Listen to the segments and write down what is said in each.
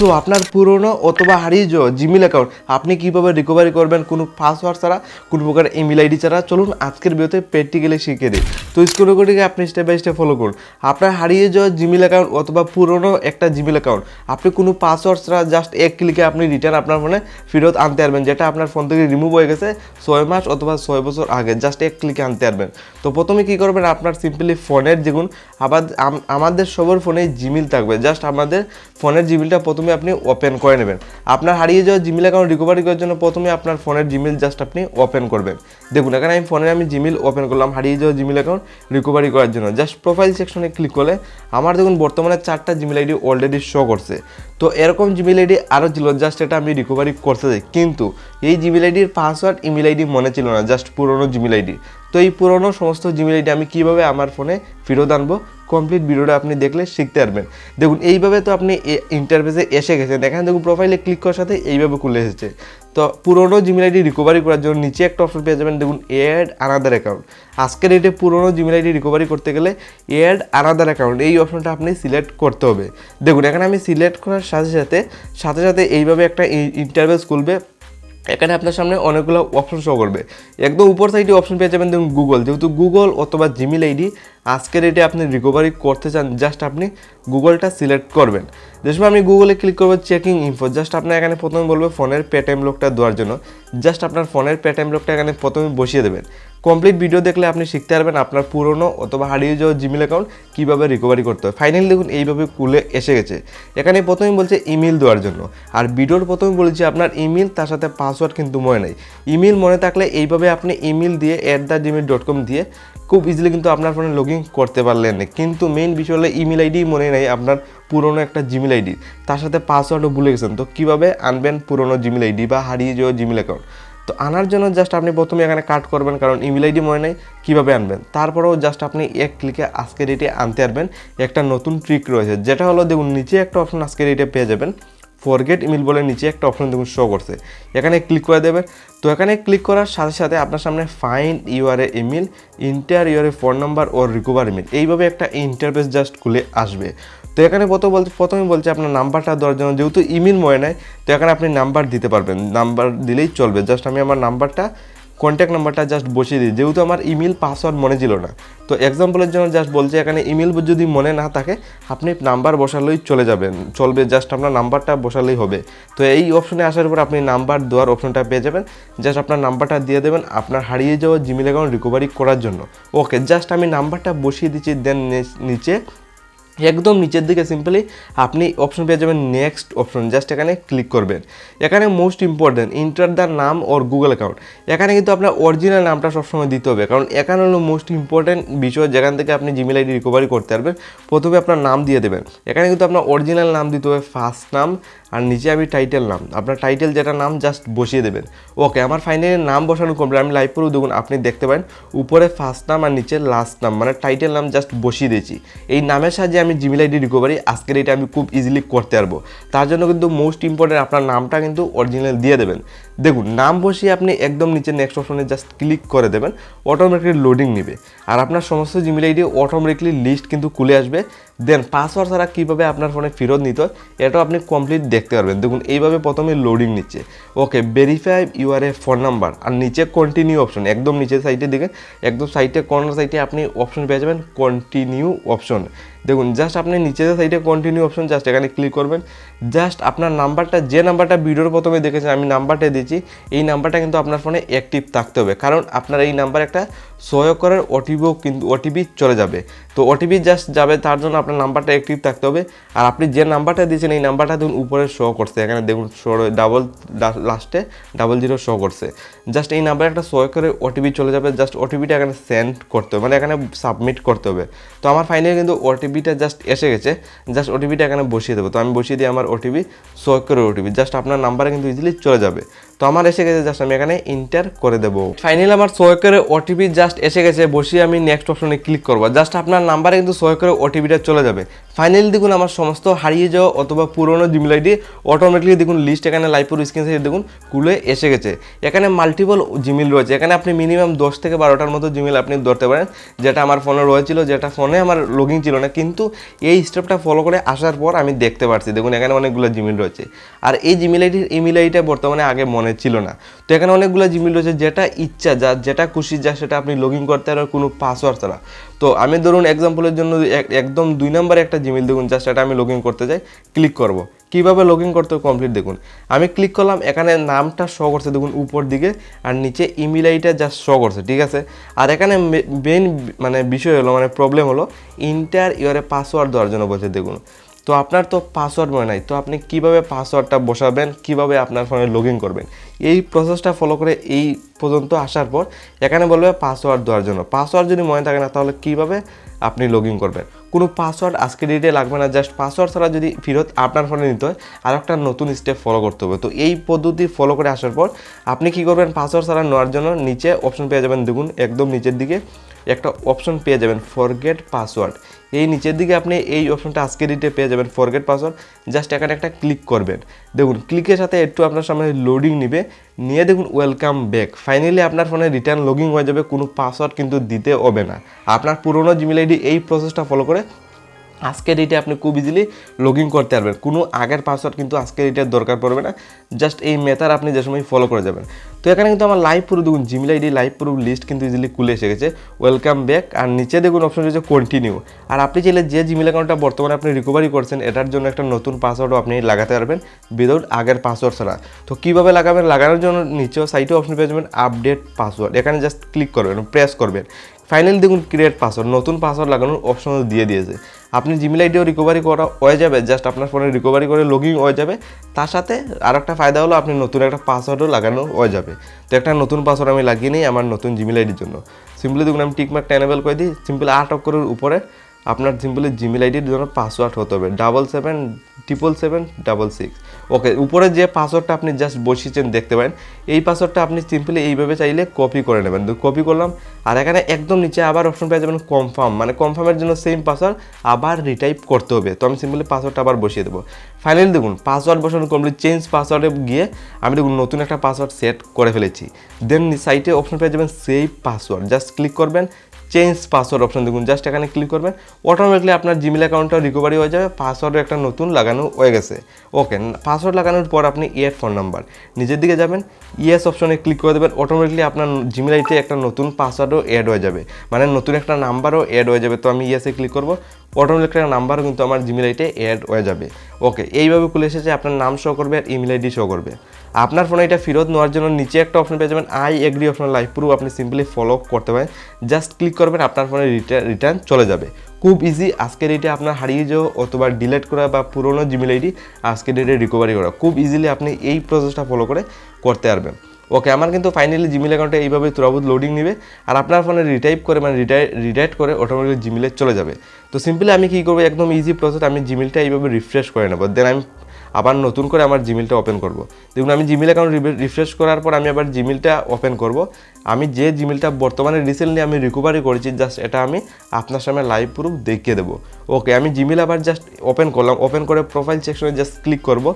So আপনার পুরনো অথবা হারিয়ে যাওয়া জিমেল অ্যাকাউন্ট আপনি কীভাবে রিকভারি করবেন, কোনো পাসওয়ার্ড ছাড়া, কোনো প্রকার ইমেল আইডি ছাড়া, চলুন আজকের ভিডিওতে প্র্যাকটিক্যালি শিখে দিই। তো স্কুল রেকর্ডিংয়ে আপনি স্টেপ বাই স্টেপ ফলো করুন। আপনার হারিয়ে যাওয়া জিমেল অ্যাকাউন্ট অথবা পুরনো একটা জিমেল অ্যাকাউন্ট আপনি কোনো পাসওয়ার্ড ছাড়া জাস্ট এক ক্লিকে আপনি রিটার্ন আপনার ফোনে ফেরত আনতে পারবেন, যেটা আপনার ফোন থেকে রিমুভ হয়ে গেছে ছয় মাস অথবা ছয় বছর আগে জাস্ট এক ক্লিকে আনতে পারবেন। তো প্রথমে কী করবেন, আপনার সিম্পলি ফোনের দেখুন, আবার আমাদের সবার ফোনে জিমেল থাকবে জাস্ট আমাদের ফোনের জিমেলটা প্রথমে আপনি ওপেন করে নেবেন। আপনার হারিয়ে যাওয়া জিমেল অ্যাকাউন্ট রিকভারি করার জন্য প্রথমে আপনার ফোনের জিমেল জাস্ট আপনি ওপেন করবেন। দেখুন, এখানে আমি ফোনে আমি জিমেল ওপেন করলাম, হারিয়ে যাওয়া জিমেল অ্যাকাউন্ট রিকভারি করার জন্য। জাস্ট প্রোফাইল সেকশনে ক্লিক করলে আমার দেখুন বর্তমানে চারটা জিমেল আইডি অলরেডি শো করছে। তো এরকম জিমেল আইডি আরও ছিল জাস্ট এটা আমি রিকভারি করতে চাই। কিন্তু এই জিমেল আইডির পাসওয়ার্ড ইমেল আইডি মনে ছিল না জাস্ট পুরনো জিমেল আইডি তো এই পুরনো সমস্ত জিমেল আইডি আমি কীভাবে আমার ফোনে ফেরত আনব? কমপ্লিট ভিডিওটা আপনি দেখলে শিখতে পারবেন। দেখুন, এইভাবে তো আপনি ইন্টারফেসে এসে গেছেন। দেখেন, দেখুন প্রোফাইলে ক্লিক করার সাথে এইভাবে খুলে এসেছে। তো পুরনো জিমেল আইডি রিকভারি করার জন্য নিচে একটা অপশন পেয়ে যাবেন, দেখুন এড আনাদার অ্যাকাউন্ট আজকের ডেটে পুরনো জিমেল আইডি রিকভারি করতে গেলে এড আনাদার অ্যাকাউন্ট এই অপশনটা আপনি সিলেক্ট করতে হবে। দেখুন, এখানে আমি সিলেক্ট করার সাথে সাথে সাথে সাথে এইভাবে একটা ইন্টারভেস খুলবে। এখানে আপনার সামনে অনেকগুলো অপশন শো করবে। একদম উপর সাইডে অপশন পেয়ে যাবেন দেখুন গুগল যেহেতু গুগল অথবা জিমেল আইডি আজকের এটি আপনি রিকভারি করতে চান জাস্ট আপনি গুগলটা সিলেক্ট করবেন। যে আমি গুগলে ক্লিক করব চেকিং ইনফো জাস্ট আপনার এখানে প্রথমে বলবে ফোনের পেটিএম লোকটা দেওয়ার জন্য। জাস্ট আপনার ফোনের পেটিএম লোকটা এখানে প্রথমে বসিয়ে দেবেন। কমপ্লিট ভিডিও দেখলে আপনি শিখতে পারবেন আপনার পুরনো অথবা হারিয়ে যাওয়া জিমেল অ্যাকাউন্ট কীভাবে রিকভারি করতে হয়। ফাইনালি দেখুন, এইভাবে খুলে এসে গেছে। এখানে প্রথমে বলছে ইমেল দেওয়ার জন্য। আর ভিডিওর প্রথমে বলেছি আপনার ইমেল তার সাথে পাসওয়ার্ড কিন্তু মনে নেই। ইমেল মনে থাকলে এইভাবে আপনি ইমেল দিয়ে at the Gmail dot com দিয়ে খুব ইজিলি কিন্তু আপনার ফোনে লগ ইন করতে পারলেন না। কিন্তু মেইন বিষয় হলো ইমেল আইডি মনে নেই আপনার পুরনো একটা জিমেল আইডি তার সাথে পাসওয়ার্ডও ভুলে গেছেন। তো কীভাবে আনবেন পুরনো জিমেল আইডি বা হারিয়ে যাওয়া জিমেল অ্যাকাউন্ট তো আনার জন্য জাস্ট আপনি প্রথমে এখানে কাট করবেন, কারণ ইমেল আইডি মনে নেই, কীভাবে আনবেন? তারপরেও জাস্ট আপনি এক ক্লিকে আজকের ডেটে আনতে পারবেন। একটা নতুন ট্রিক রয়েছে, যেটা হলো দেখুন, নিচে একটা অপশন আজকের ডেটে পেয়ে যাবেন। ফরগেট ইমেল বলে নিচে একটা অপশন দেখুন শো করছে। এখানে ক্লিক করে দেবেন তো এখানে ক্লিক করার সাথে সাথে আপনার সামনে fine your email enter your phone number O recover email এইভাবে একটা ইন্টারফেস জাস্ট খুলে আসবে। তো এখানে কত বলতে প্রথমে বলছে আপনার নাম্বারটা দেওয়ার জন্য। যেহেতু ইমেল মনে নেয় তো এখানে আপনি নাম্বার দিতে পারবেন। নাম্বার দিলেই চলবে। জাস্ট আমি আমার নাম্বারটা কন্ট্যাক্ট নাম্বারটা জাস্ট বসিয়ে দিই। যেহেতু আমার ইমেল পাসওয়ার্ড মনে ছিল না তো এক্সাম্পলের জন্য জাস্ট বলছে, এখানে ইমেল যদি মনে না থাকে, আপনি নাম্বার বসালেই চলে যাবেন। চলবে জাস্ট আপনার নাম্বারটা বসালেই হবে। তো এই অপশনে আসার পর আপনি নাম্বার দেওয়ার অপশনটা পেয়ে যাবেন। জাস্ট আপনার নাম্বারটা দিয়ে দেবেন আপনার হারিয়ে যাওয়া জিমেল অ্যাকাউন্ট রিকভারি করার জন্য। ওকে জাস্ট আমি নাম্বারটা বসিয়ে দিচ্ছি দেন নিচে একদম নিচের দিকে সিম্পলি আপনি অপশন পেয়ে যাবেন নেক্সট অপশন জাস্ট এখানে ক্লিক করবেন। এখানে মোস্ট ইম্পর্টেন্ট ইন্টার দ্য নাম ওর গুগল অ্যাকাউন্ট এখানে কিন্তু আপনার অরিজিনাল নামটা সবসময় দিতে হবে, কারণ এখানে হলো মোস্ট ইম্পর্টেন্ট বিষয় যেখান থেকে আপনি জিমেল আইডি রিকভারি করতে পারবেন। প্রথমে আপনার নাম দিয়ে দেবেন। এখানে কিন্তু আপনার অরিজিনাল নাম দিতে হবে ফার্স্ট নাম আর নিচে আমি টাইটেল নাম। আপনার টাইটেল যেটা নাম জাস্ট বসিয়ে দেবেন। ওকে আমার ফাইনালি নাম বসানো কমপ্লিট আমি লাইভ করেও দেখুন, আপনি দেখতে পারেন, উপরে ফার্স্ট নাম আর নিচে লাস্ট নাম মানে টাইটেল নাম জাস্ট বসিয়ে দিয়েছি। এই নামের সাহায্যে আমি জিমেল আইডি রিকভারি আজকের এটা আমি খুব ইজিলি করতে পারব। তার জন্য কিন্তু মোস্ট ইম্পর্টেন্ট আপনার নামটা কিন্তু অরিজিনাল দিয়ে দেবেন। দেখুন, নাম বসিয়ে আপনি একদম নিচে নেক্সট অপশনে জাস্ট ক্লিক করে দেবেন অটোমেটিকলি লোডিং নেবে। আর আপনার সমস্ত জিমেল আইডি অটোমেটিকলি লিস্ট কিন্তু খুলে আসবে। দেন পাসওয়ার্ড ছাড়া কীভাবে আপনার ফোনে ফেরত নিতে হয়, এটাও আপনি কমপ্লিট দেখতে পারবেন। দেখুন, এইভাবে প্রথমে লোডিং নিচ্ছে। Okay verify your a phone number আর নিচে কন্টিনিউ অপশন একদম নিচের সাইডে দিকে একদম সাইডে কর্নার সাইডে আপনি অপশন পেয়ে যাবেন কন্টিনিউ অপশন দেখুন জাস্ট আপনি নিচের সাইডে কন্টিনিউ অপশন জাস্ট এখানে ক্লিক করবেন। জাস্ট আপনার নাম্বারটা, যে নাম্বারটা ভিডিওর প্রথমে দেখেছেন, আমি নাম্বারটা দিয়েছি, এই নাম্বারটা কিন্তু আপনার ফোনে অ্যাক্টিভ থাকতে হবে। কারণ আপনার এই নাম্বার একটা সহায়করের ওটিপিও কিন্তু ওটিপি চলে যাবে। তো ওটিপি জাস্ট যাবে, তার জন্য আপনার নাম্বারটা অ্যাক্টিভ থাকতে হবে। আর আপনি যে নাম্বারটা দিয়েছেন, এই নাম্বারটা দেখুন, উপরে শো করছে। এখানে দেখুন শো ডাবল লাস্টে ডাবল জিরো শো করছে। জাস্ট এই নাম্বারে একটা সহায়করের ওটিপি চলে যাবে। জাস্ট ওটিপিটা এখানে সেন্ড করতে হবে মানে এখানে সাবমিট করতে হবে। তো আমার ফাইনালি কিন্তু ওটিপিটা জাস্ট এসে গেছে জাস্ট ওটিপিটা এখানে বসিয়ে দেবো। তো আমি বসিয়ে দিই আমার ওটিপি সহায়করের ওটিপি জাস্ট আপনার নাম্বারে কিন্তু ইজিলি চলে যাবে। তো আমার এসে গেছে জাস্ট আমি এখানে ইন্টার করে দেবো। ফাইনালি আমার সহায়কের ওটিপি জাস্ট এসে গেছে, বসিয়ে আমি নেক্সট অপশনে ক্লিক করব। জাস্ট আপনার নাম্বারে কিন্তু সহায়কের ওটিপিটা চলে যাবে। ফাইনালি দেখুন আমার সমস্ত হারিয়ে যাওয়া অথবা পুরনো জিমেল আইডি অটোমেটিকলি দেখুন লিস্ট এখানে লাইপুর স্ক্রিন থেকে দেখুন, খুলে এসে গেছে। এখানে মাল্টিপল জিমেল রয়েছে। এখানে আপনি মিনিমাম দশ থেকে বারোটার মতো জিমেল আপনি ধরতে পারেন, যেটা আমার ফোনে রয়েছিল, যেটা ফোনে আমার লগিং ছিল না। কিন্তু এই স্টেপটা ফলো করে আসার পর আমি দেখতে পারছি। দেখুন এখানে অনেকগুলো জিমেল রয়েছে। আর এই জিমেল আইডির ইমেল আইডিটা বর্তমানে আগে মনে ছিল না। তো এখানে অনেকগুলো জিমেল রয়েছে, যেটা ইচ্ছা, যা, যেটা খুশি, যা, সেটা আপনি লগ করতে পারেন, কোনো পাসওয়ার্ড ছাড়া। তো আমি ধরুন এক্সাম্পলের জন্য এক- একদম দুই নাম্বারে একটা জিমেল দেখুন জাস্ট এটা আমি লগ ইন করতে যাই ক্লিক করব। কীভাবে লগ ইন করতে কমপ্লিট দেখুন। আমি ক্লিক করলাম, এখানে নামটা শো করছে, দেখুন, উপর দিকে, আর নিচে ইমেল আইডিটা জাস্ট শো করছে, ঠিক আছে? আর এখানে মেন মানে বিষয় হলো মানে প্রবলেম হলো ইন্টার ইয়ারে পাসওয়ার্ড দেওয়ার জন্য বলছে, দেখুন। তো আপনার তো পাসওয়ার্ড মনে নাই, তো আপনি কীভাবে পাসওয়ার্ডটা বসাবেন, কীভাবে আপনার ফোনে লগ ইন করবেন? এই প্রসেসটা ফলো করে এই পর্যন্ত আসার পর এখানে বলবে পাসওয়ার্ড দেওয়ার জন্য। পাসওয়ার্ড যদি মনে থাকে না, তাহলে কীভাবে আপনি লগ ইন করবেন? কোনো পাসওয়ার্ড আজকে ডেটে লাগবে না জাস্ট পাসওয়ার্ড ছাড়া যদি ফেরত আপনার ফোনে নিতে হয় আর একটা নতুন স্টেপ ফলো করতে হবে। তো এই পদ্ধতি ফলো করে আসার পর আপনি কি করবেন? পাসওয়ার্ড ছাড়া নেওয়ার জন্য নিচে অপশন পেয়ে যাবেন, দেখুন, একদম নিচের দিকে। একটা অপশন পেয়ে যাবেন ফরগেট পাসওয়ার্ড এই নিচের দিকে আপনি এই অপশনটা আজকে ডিটে পেয়ে যাবেন ফরগেট পাসওয়ার্ড জাস্ট এখানে একটা ক্লিক করবেন। দেখুন ক্লিকের সাথে একটু আপনার সামনে লোডিং নিবে। নিয়ে দেখুন ওয়েলকাম ব্যাক ফাইনালি আপনার ফোনে রিটার্ন লগিং হয়ে যাবে, কোনো পাসওয়ার্ড কিন্তু দিতে হবে না। আপনার পুরনো জিমেল আইডি এই প্রসেসটা ফলো করে আজকের ডেটে আপনি খুব ইজিলি লগ ইন করতে পারবেন। কোনো আগের পাসওয়ার্ড কিন্তু আজকের ডেটের দরকার পড়বে না। জাস্ট এই মেথার আপনি যে সময় ফলো করে যাবেন। তো এখানে কিন্তু আমার লাইভ প্রুফ দেখুন Gmail ID live proof list কিন্তু ইজিলি খুলে এসে গেছে। ওয়েলকাম ব্যাক আর নিচে দেখুন অপশন রয়েছে কন্টিনিউ আর আপনি চাইলে যে জিমেল অ্যাকাউন্টটা বর্তমানে আপনি রিকভারি করছেন, এটার জন্য একটা নতুন পাসওয়ার্ডও আপনি লাগাতে পারবেন উইদাউট আগের পাসওয়ার্ড ছাড়া। তো কীভাবে লাগাবেন? লাগানোর জন্য নিচেও সাইটে অপশন পেয়ে যাবেন আপডেট পাসওয়ার্ড এখানে জাস্ট ক্লিক করবেন প্রেস করবেন। ফাইনালি দেখুন ক্রিয়েট পাসওয়ার্ড নতুন পাসওয়ার্ড লাগানোর অপশন দিয়ে দিয়েছে। আপনি জিমেল আইডিও রিকভারি করা হয়ে যাবে জাস্ট আপনার ফোনে রিকভারি করে লগ হয়ে যাবে। তার সাথে আর একটা ফায়দা হলো আপনি নতুন একটা পাসওয়ার্ডও লাগানো হয়ে যাবে। তো একটা নতুন পাসওয়ার্ড আমি লাগিয়ে নিই আমার নতুন জিমেল আইডির জন্য। সিম্পলি দেখুন, আমি টিকমার্কটা এনেবেল করে দিই সিম্পলি আট অক্ষরের উপরে আপনার সিম্পলি জিমেল আইডির জন্য পাসওয়ার্ড হতে হবে। Double seven triple seven double six okay উপরে যে পাসওয়ার্ডটা আপনি জাস্ট বসিয়েছেন দেখতে পারেন, এই পাসওয়ার্ডটা আপনি সিম্পলি এইভাবে চাইলে কপি করে নেবেন। তো কপি করলাম, আর এখানে একদম নিচে আবার অপশন পেয়ে যাবেন কনফার্ম মানে কনফার্মের জন্য সেম পাসওয়ার্ড আবার রিটাইপ করতে হবে। তো আমি সিম্পলি পাসওয়ার্ডটা আবার বসিয়ে দেবো। ফাইনালি দেখুন পাসওয়ার্ড বসানো কমপ্লিট চেঞ্জ পাসওয়ার্ডে গিয়ে আমি দেখুন নতুন একটা পাসওয়ার্ড সেট করে ফেলেছি। দেন সাইটে অপশন পেয়ে যাবেন সেভ পাসওয়ার্ড জাস্ট ক্লিক করবেন চেঞ্জ পাসওয়ার্ড অপশন দেখুন জাস্ট এখানে ক্লিক করবেন অটোমেটিকলি আপনার জিমেল অ্যাকাউন্টটা রিকভারি হয়ে যাবে পাসওয়ার্ড একটা নতুন লাগানো হয়ে গেছে। ওকে পাসওয়ার্ড লাগানোর পর আপনি ইয়ের ফোন নাম্বার নিজের দিকে যাবেন ইয়েস অপশনে ক্লিক করে দেবেন অটোমেটিকলি আপনার জিমেল আইডিতে একটা নতুন পাসওয়ার্ডও অ্যাড হয়ে যাবে। মানে নতুন একটা নাম্বারও অ্যাড হয়ে যাবে, তো আমি ইয়েসে ক্লিক করব অটোমেটিক একটা নাম্বারও কিন্তু আমার জিমেল আইডিতে অ্যাড হয়ে যাবে। ওকে এইভাবে খুলে এসেছে, আপনার নাম শো করবে আর ইমেল আইডি শো করবে। আপনার ফোনে এটা ফেরত নেওয়ার জন্য নিচে একটা অপশন পেয়ে যাবেন I agree option live proof আপনি সিম্পলি ফলো করতে পারেন। জাস্ট ক্লিক করবেন, আপনার ফোনে রিটার্ন চলে যাবে। খুব ইজি আজকের ডেটে আপনার হারিয়ে যাওয়া অথবা ডিলেট করা বা পুরোনো জিমেল আইডি আজকের ডেটে রিকভারি করা। খুব ইজিলি আপনি এই প্রসেসটা ফলো করে করতে পারবেন। ওকে আমার কিন্তু ফাইনালি জিমেল অ্যাকাউন্টে এইভাবে তুরাবুত লোডিং নেবে আর আপনার ফোনে রিটাইপ করে মানে রিটাই রিটাইট করে অটোমেটিক জিমেলে চলে যাবে। তো সিম্পলি আমি কী করব, একদম ইজি প্রসেস আমি জিমেলটা এইভাবে রিফ্রেশ করে নেব। দেন আমি আবার নতুন করে আমার জিমেলটা ওপেন করব। দেখুন, আমি জিমেল অ্যাকাউন্ট রিফ্রেশ করার পর আমি আবার জিমেলটা ওপেন করব। আমি যে জিমেলটা বর্তমানে রিসেন্টলি আমি রিকভারি করেছি জাস্ট এটা আমি আপনার সামনে লাইভ প্রুফ দেখিয়ে দেবো। ওকে আমি জিমেল আবার জাস্ট ওপেন করলাম। ওপেন করে প্রোফাইল সেকশনে জাস্ট ক্লিক করব।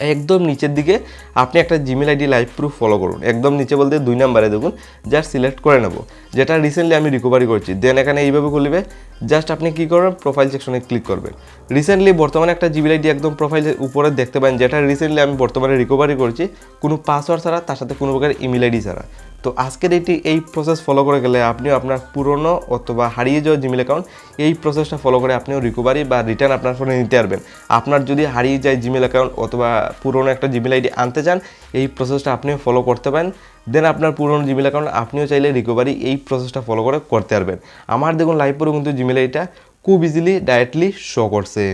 একদম নিচের দিকে আপনি একটা Gmail ID live proof follow করুন। একদম নিচে বলতে দুই নাম্বারে দেখুন জাস্ট সিলেক্ট করে নেব। যেটা রিসেন্টলি আমি রিকভারি করছি। দেন এখানে এইভাবে খুলবে জাস্ট আপনি কী করবেন প্রোফাইল সেকশনে ক্লিক করবেন। রিসেন্টলি বর্তমানে একটা জিমেল আইডি একদম প্রোফাইলের উপরে দেখতে পান, যেটা রিসেন্টলি আমি বর্তমানে রিকভারি করছি। কোনো পাসওয়ার্ড ছাড়া, তার সাথে কোনো প্রকার ইমেল আইডি ছাড়া। তো আজকের এটি, এই প্রসেস ফলো করে গেলে আপনিও আপনার পুরনো অথবা হারিয়ে যাওয়া জিমেল অ্যাকাউন্ট এই প্রসেসটা ফলো করে আপনিও রিকভারি বা রিটার্ন আপনার ফোনে নিতে পারবেন। আপনার যদি হারিয়ে যায় জিমেল অ্যাকাউন্ট অথবা পুরনো একটা জিমেল আইডি আনতে চান, এই প্রসেসটা আপনিও ফলো করতে পারেন। দেন আপনার পুরনো জিমেল অ্যাকাউন্ট আপনিও চাইলে রিকভারি এই প্রসেসটা ফলো করে করতে পারবেন। আমার দেখুন লাইভ পরে কিন্তু জিমেল আইডিটা খুব ইজিলি ডাইরেক্টলি শো করছে।